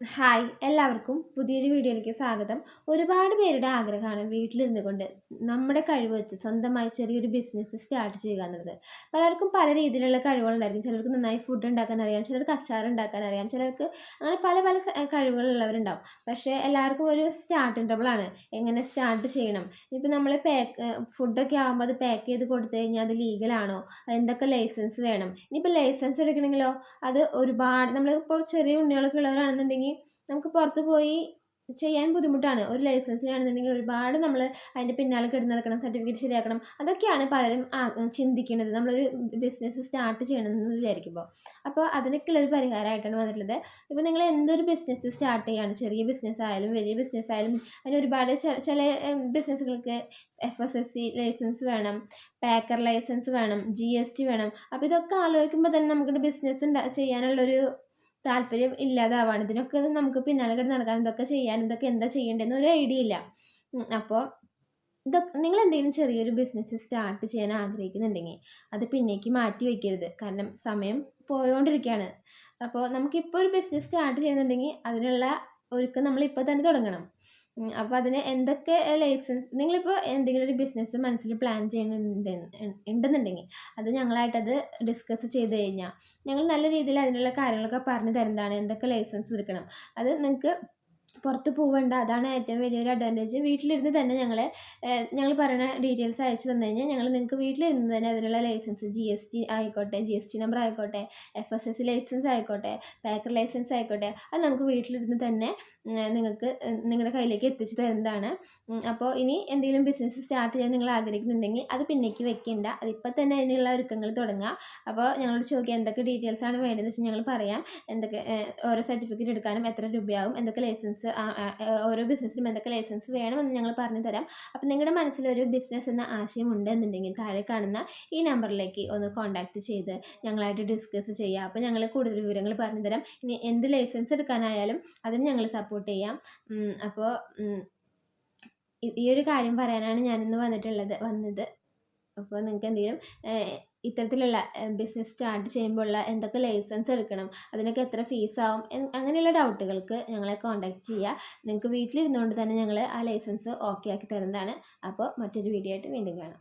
Hi എല്ലാവർക്കും പുതിയൊരു വീഡിയോയിലേക്ക് സ്വാഗതം. ഒരുപാട് പേരുടെ ആഗ്രഹമാണ് വീട്ടിലിരുന്നു കൊണ്ട് നമ്മുടെ കഴിവ് വെച്ച് സ്വന്തമായി ചെറിയൊരു ബിസിനസ് സ്റ്റാർട്ട് ചെയ്യുക എന്നുള്ളത്. പലർക്കും പല രീതിയിലുള്ള കഴിവുകളുണ്ടായിരിക്കും. ചിലർക്ക് നന്നായി ഫുഡ് ഉണ്ടാക്കാൻ അറിയാം ചിലർക്ക് അച്ചാർ ഉണ്ടാക്കാൻ അറിയാം ചിലർക്ക് അങ്ങനെ പല പല കഴിവുകളുള്ളവരുണ്ടാവും പക്ഷേ എല്ലാവർക്കും ഒരു സ്റ്റാർട്ടിങ് ട്രബിളാണ് എങ്ങനെ സ്റ്റാർട്ട് ചെയ്യണം? ഇപ്പം നമ്മൾ പാക്ക് ഫുഡൊക്കെ ആകുമ്പോൾ അത് പാക്ക് ചെയ്ത് കൊടുത്തു കഴിഞ്ഞാൽ അത് ലീഗലാണോ എന്തൊക്കെ ലൈസൻസ് വേണം? ഇനിയിപ്പോൾ ലൈസൻസ് എടുക്കണമെങ്കിലോ അത് ഒരുപാട് നമ്മളിപ്പോൾ ചെറിയ ഉണ്ണികളൊക്കെ ഉള്ളവരാണെന്നുണ്ടെങ്കിൽ നമുക്ക് പുറത്ത് പോയി ചെയ്യാൻ ബുദ്ധിമുട്ടാണ്. ഒരു ലൈസൻസിനാണെന്നുണ്ടെങ്കിൽ ഒരുപാട് നമ്മൾ അതിന്റെ പിന്നാലെ കിടന്ന് നടക്കണം സർട്ടിഫിക്കറ്റ് ശരിയാക്കണം അതൊക്കെയാണ് പലരും ചിന്തിക്കുന്നത്. നമ്മളൊരു ബിസിനസ് സ്റ്റാർട്ട് ചെയ്യണമെന്ന് വിചാരിക്കുമ്പോൾ അപ്പോൾ അതിനൊക്കെയുള്ള ഒരു പരിഹാരമായിട്ടാണ് വന്നിട്ടുള്ളത്. ഇപ്പോൾ നിങ്ങൾ എന്തൊരു ബിസിനസ് സ്റ്റാർട്ട് ചെയ്യുകയാണ് ചെറിയ ബിസിനസ് ആയാലും വലിയ ബിസിനസ് ആയാലും അതിന് ഒരുപാട് ചില ബിസിനസ്സുകൾക്ക് F S S C licence വേണം പാക്കർ ലൈസൻസ് വേണം ജി എസ് ടി വേണം. അപ്പോൾ ഇതൊക്കെ ആലോചിക്കുമ്പോൾ തന്നെ നമുക്കൊരു ബിസിനസ് ചെയ്യാനുള്ളൊരു താല്പര്യം ഇല്ലാതാവാണ്. ഇതിനൊക്കെ നമുക്ക് പിന്നാലെ കിടന്ന് നടക്കാൻ ഇതൊക്കെ ചെയ്യാൻ ഇതൊക്കെ എന്താ ചെയ്യേണ്ടതെന്ന് ഒരു ഐഡിയ ഇല്ല. അപ്പോൾ ഇതൊക്കെ നിങ്ങൾ എന്തെങ്കിലും ചെറിയൊരു ബിസിനസ് സ്റ്റാർട്ട് ചെയ്യാൻ ആഗ്രഹിക്കുന്നുണ്ടെങ്കിൽ അത് പിന്നേക്ക് മാറ്റി വയ്ക്കരുത് കാരണം സമയം പോയോണ്ടിരിക്കുകയാണ് അപ്പോൾ നമുക്കിപ്പോൾ ഒരു ബിസിനസ് സ്റ്റാർട്ട് ചെയ്യുന്നുണ്ടെങ്കിൽ അതിനുള്ള ഒരുക്കം നമ്മൾ ഇപ്പോൾ തന്നെ തുടങ്ങണം. അപ്പോൾ അതിന് എന്തൊക്കെ ലൈസൻസ് നിങ്ങളിപ്പോൾ എന്തെങ്കിലും ഒരു ബിസിനസ് മനസ്സിൽ പ്ലാൻ ചെയ്യുന്നുണ്ട് ഉണ്ടെന്നുണ്ടെങ്കിൽ അത് ഞങ്ങളായിട്ടത് ഡിസ്കസ് ചെയ്ത് കഴിഞ്ഞാൽ ഞങ്ങൾ നല്ല രീതിയിൽ അതിനുള്ള കാര്യങ്ങളൊക്കെ പറഞ്ഞു തരുന്നതാണ് എന്തൊക്കെ ലൈസൻസ് എടുക്കണം. അത് നിങ്ങൾക്ക് പുറത്ത് പോവേണ്ട. അതാണ് ഏറ്റവും വലിയൊരു അഡ്വാന്റേജ് വീട്ടിലിരുന്ന് തന്നെ ഞങ്ങൾ ഞങ്ങൾ പറയുന്ന ഡീറ്റെയിൽസ് അയച്ചു തന്നു കഴിഞ്ഞാൽ ഞങ്ങൾ നിങ്ങൾക്ക് വീട്ടിലിരുന്ന് തന്നെ അതിനുള്ള ലൈസൻസ് ജി എസ് ടി ആയിക്കോട്ടെ ജി എസ് ടി നമ്പർ ആയിക്കോട്ടെ എഫ് എസ് എസ് ലൈസൻസ് ആയിക്കോട്ടെ പാക്കർ ലൈസൻസ് ആയിക്കോട്ടെ അത് നമുക്ക് വീട്ടിലിരുന്ന് തന്നെ നിങ്ങൾക്ക് നിങ്ങളുടെ കയ്യിലേക്ക് എത്തിച്ചു തരുന്നതാണ്. അപ്പോൾ ഇനി എന്തെങ്കിലും ബിസിനസ് സ്റ്റാർട്ട് ചെയ്യാൻ നിങ്ങൾ ആഗ്രഹിക്കുന്നുണ്ടെങ്കിൽ അത് പിന്നേക്ക് വെക്കേണ്ട. അതിപ്പോൾ തന്നെ അതിനുള്ള ഒരുക്കങ്ങൾ തുടങ്ങുക അപ്പോൾ ഞങ്ങളോട് ചോദിക്കുക എന്തൊക്കെ ഡീറ്റെയിൽസ് ആണ് വേണ്ടതെന്ന് വെച്ചാൽ ഞങ്ങൾ പറയാം. എന്തൊക്കെ ഓരോ സർട്ടിഫിക്കറ്റ് എടുക്കാനും എത്ര രൂപയാകും എന്തൊക്കെ ലൈസൻസ് ഓരോ ബിസിനസ്സിനും എന്തൊക്കെ ലൈസൻസ് വേണമെന്ന് ഞങ്ങൾ പറഞ്ഞു തരാം. അപ്പോൾ നിങ്ങളുടെ മനസ്സിൽ ഒരു ബിസിനസ് എന്ന ആശയം ഉണ്ടെന്നുണ്ടെങ്കിൽ താഴെ കാണുന്ന ഈ നമ്പറിലേക്ക് ഒന്ന് കോൺടാക്ട് ചെയ്ത് ഞങ്ങളായിട്ട് ഡിസ്കസ് ചെയ്യുക അപ്പോൾ ഞങ്ങൾ കൂടുതൽ വിവരങ്ങൾ പറഞ്ഞു തരാം. ഇനി എന്ത് ലൈസൻസ് എടുക്കാനായാലും അതിന് ഞങ്ങൾ സപ്പോർട്ട് സപ്പോർട്ട് ചെയ്യാം അപ്പോൾ ഈ ഒരു കാര്യം പറയാനാണ് ഞാനിന്ന് വന്നിട്ടുള്ളത് വന്നത്. അപ്പോൾ നിങ്ങൾക്ക് എന്തെങ്കിലും ഇത്തരത്തിലുള്ള ബിസിനസ് സ്റ്റാർട്ട് ചെയ്യുമ്പോഴുള്ള എന്തൊക്കെ ലൈസൻസ് എടുക്കണം അതിനൊക്കെ എത്ര ഫീസാവും അങ്ങനെയുള്ള ഡൗട്ടുകൾക്ക് ഞങ്ങളെ കോൺടാക്റ്റ് ചെയ്യുക. നിങ്ങൾക്ക് വീട്ടിലിരുന്നുകൊണ്ട് തന്നെ ഞങ്ങൾ ആ ലൈസൻസ് ഓക്കെ ആക്കി തരുന്നതാണ്. അപ്പോൾ മറ്റൊരു വീഡിയോ ആയിട്ട് വീണ്ടും കാണാം.